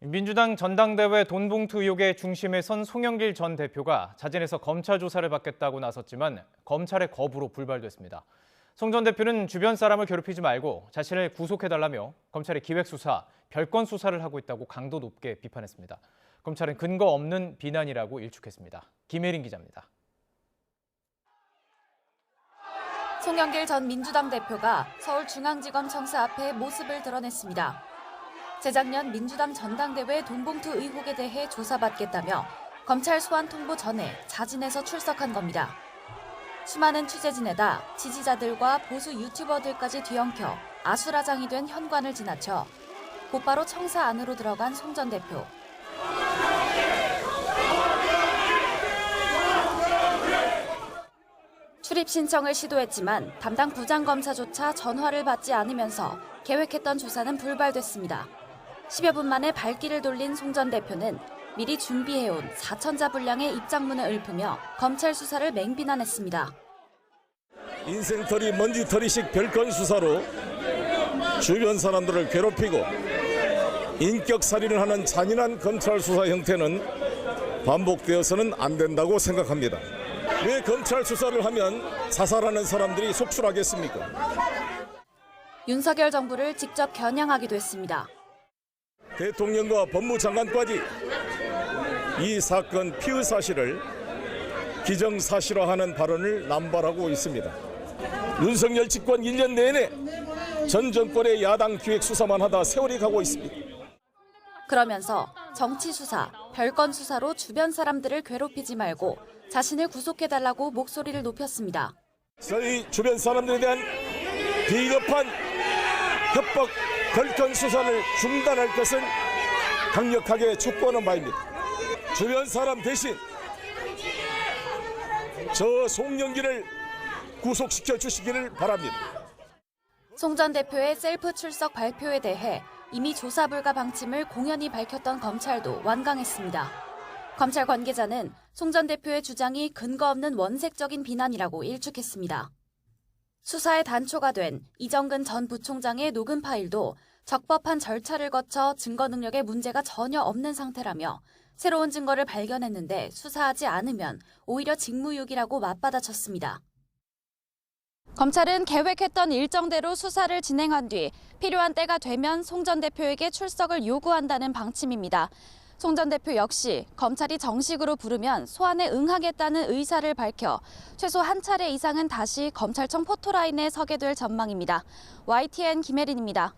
민주당 전당대회 돈봉투 의혹의 중심에 선 송영길 전 대표가 자진해서 검찰 조사를 받겠다고 나섰지만 검찰의 거부로 불발됐습니다. 송 전 대표는 주변 사람을 괴롭히지 말고 자신을 구속해달라며 검찰의 기획수사, 별건 수사를 하고 있다고 강도 높게 비판했습니다. 검찰은 근거 없는 비난이라고 일축했습니다. 김혜린 기자입니다. 송영길 전 민주당 대표가 서울중앙지검 청사 앞에 모습을 드러냈습니다. 재작년 민주당 전당대회 돈봉투 의혹에 대해 조사받겠다며 검찰 소환 통보 전에 자진해서 출석한 겁니다. 수많은 취재진에다 지지자들과 보수 유튜버들까지 뒤엉켜 아수라장이 된 현관을 지나쳐 곧바로 청사 안으로 들어간 송 전 대표. 출입 신청을 시도했지만 담당 부장검사조차 전화를 받지 않으면서 계획했던 조사는 불발됐습니다. 10여 분 만에 발길을 돌린 송 전 대표는 미리 준비해온 4천자 분량의 입장문을 읊으며 검찰 수사를 맹비난했습니다. 인생털이 먼지털이식 별건 수사로 주변 사람들을 괴롭히고 인격살인을 하는 잔인한 검찰 수사 형태는 반복되어서는 안 된다고 생각합니다. 왜 검찰 수사를 하면 자살하는 사람들이 속출하겠습니까? 윤석열 정부를 직접 겨냥하기도 했습니다. 대통령과 법무장관까지 이 사건 피의 사실을 기정사실화하는 발언을 남발하고 있습니다. 윤석열 집권 1년 내내 전 정권의 야당 기획 수사만 하다 세월이 가고 있습니다. 그러면서 정치 수사, 별건 수사로 주변 사람들을 괴롭히지 말고 자신을 구속해달라고 목소리를 높였습니다. 저희 주변 사람들에 대한 비겁한 협박 별건 수사를 중단할 것은 강력하게 촉구하는 바입니다. 주변 사람 대신 저 송영기를 구속시켜 주시기를 바랍니다. 송 전 대표의 셀프 출석 발표에 대해 이미 조사 불가 방침을 공연히 밝혔던 검찰도 완강했습니다. 검찰 관계자는 송 전 대표의 주장이 근거 없는 원색적인 비난이라고 일축했습니다. 수사의 단초가 된 이정근 전 부총장의 녹음 파일도 적법한 절차를 거쳐 증거 능력에 문제가 전혀 없는 상태라며 새로운 증거를 발견했는데 수사하지 않으면 오히려 직무유기라고 맞받아쳤습니다. 검찰은 계획했던 일정대로 수사를 진행한 뒤 필요한 때가 되면 송 전 대표에게 출석을 요구한다는 방침입니다. 송 전 대표 역시 검찰이 정식으로 부르면 소환에 응하겠다는 의사를 밝혀 최소 한 차례 이상은 다시 검찰청 포토라인에 서게 될 전망입니다. YTN 김혜린입니다.